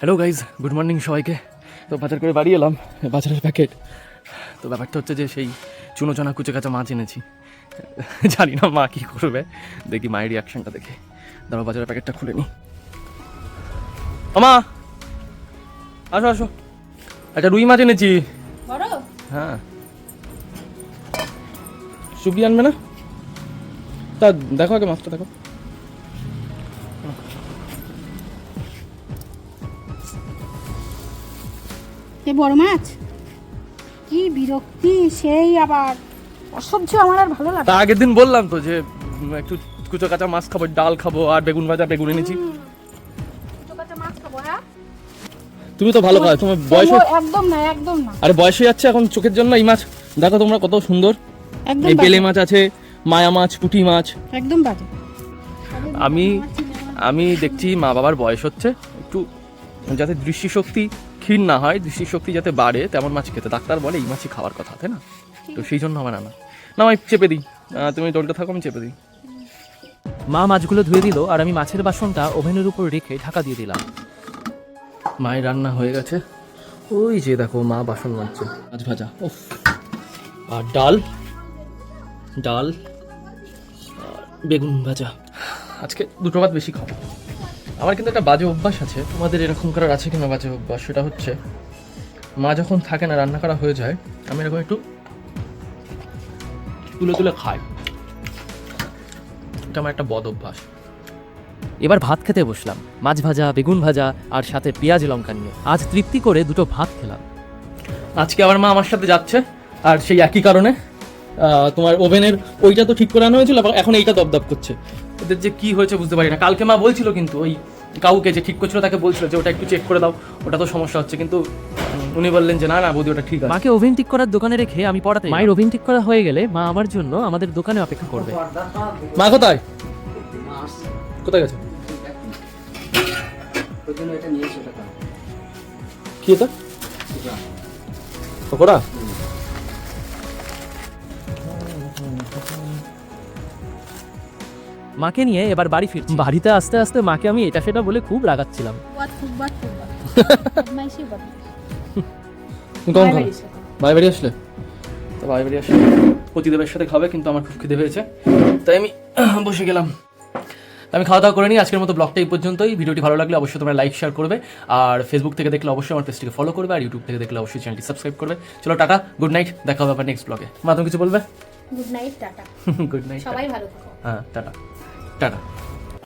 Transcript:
Hello guys good morning সবাইকে। তো বাজার করে বাড়ি এলাম বাজারের প্যাকেট তো ব্যাপারটা হচ্ছে যে সেই চুনো চানা কুচে কাঁচা মাছ এনেছি। জানি না মা কী করবে। দেখি মায়ের রিয়াকশনটা দেখে। দাঁড়াও বাজারের প্যাকেটটা খুলে নি। মা! আসো আসো। একটা রুই মাছ এনেছি। হ্যাঁ। সুবি আনবে না? তা দেখো আগে মাছটা দেখো। এ বড় মাছ? কি বিরক্তি সেই আবার। অসহ্য আমার আর ভালো লাগে তা আগের দিন বললাম তো যে একটু কুচো কাঁচা মাছ খাব ডাল খাব আর বেগুন ভাজা বেগুন এনেছি। মাছ খাব হ্যাঁ? তুমি তো ভালো খাও তোমার বয়স একদম না একদম না। আরে বয়স হয়ে যাচ্ছে এখন চোখের জন্য এই মাছ। দেখো তোমরা কত সুন্দর। একদম এই বেলে মাছ আছে মায়া মাছ পুঁটি মাছ। একদম বাজে। আমি আমি দেখছি মা বাবার বয়স হচ্ছে একটু যাতে দৃষ্টিশক্তি ক্ষীণ না হয় দৃষ্টিশক্তি যাতে বাড়ে তেমন মাছ খেতে। ডাক্তার বলে এই মাছই খাওয়ার কথা তাই না? তো সেই জন্য আমার আনা। না আমি চেপে দিই। তুমি ডলতে থাকো আমি চেপে দিই। মা মাছগুলো ধুয়ে দিল আর আমি মাছের বাসনটা ওভেনের উপর রেখে ঢাকা দিয়ে দিলাম। মায়ের রান্না হয়ে গেছে। ওই যে দেখো মা বাসন মাজছে। মাছ ভাজা উফ। আর ডাল। ডাল বেগুন ভাজা। আজকে দুটো ভাত বেশি খাব। আমার কিন্তু একটা বাজে অভ্যাস আছে। তোমাদের এরকম করার আছে কিনা বাজে অভ্যাস? সেটা হচ্ছে মা যখন থাকে না রান্না করা হয়ে যায় আমি এরকম একটু তুলে তুলে খাই। এটা আমার একটা বদ অভ্যাস। এবার ভাত খেতে বসলাম। মাছ ভাজা বেগুন ভাজা আর সাথে পেঁয়াজ লঙ্কা নিয়ে। আজ তৃপ্তি করে দুটো ভাত খেলাম। আজকে আবার মা আমার সাথে যাচ্ছে আর সেই একই কারণে তোমার ওভেনের ওইটা তো ঠিক করে আনা হয়েছিল এখন এইটা দপদপ করছে। ওদের যে কি হয়েছে বুঝতে পারি না। কালকে মা বলছিল কিন্তু ওই কাউকে যে ঠিক করছিল তাকে বলছিল যে ওটা একটু চেক করে দাও ওটা তো সমস্যা হচ্ছে। কিন্তু উনি বললেন যে না না বৌদি ওটা ঠিক আছে। মাকে ওভেন ঠিক করার দোকানে রেখে আমি পড়াতে মায়ের ওভেন ঠিক করা হয়ে গেলে মা আমার জন্য আমাদের দোকানে অপেক্ষা করবে। মা কোথায়? কোথায় গেছে? কি এটা? পকোড়া? মাকে নিয়ে এবার বাড়ি ফিরছি। বাড়িতে আস্তে আস্তে মাকে আমি এটা সেটা বলে খুব রাগাচ্ছিলাম। খাবে? খাও। ভাই বাড়ি আসলে? তো ভাই বাড়ি আসলে। প্রতিদেবের সাথে খাবে কিন্তু আমার খুব খিদে পেয়েছে। তাই আমি বসে গেলাম। আমি খাওয়া দাওয়া করে নিই। আজকের মতো ব্লগটা এই পর্যন্তই। ভিডিওটি ভালো লাগলে অবশ্যই তোমরা লাইক শেয়ার করবে। আর ফেসবুক থেকে দেখলে অবশ্যই আমার পেজটিকে ফলো করবে। আর ইউটিউব থেকে দেখলে অবশ্যই চ্যানেলটি সাবস্ক্রাইব করবে। চলো টাটা গুড নাইট দেখা হবে আবার নেক্সট ব্লগে মা তুমি কিছু বলবে? Good night tata good night সবাই ভালো থাকো। হ্যাঁ টাটা টাটা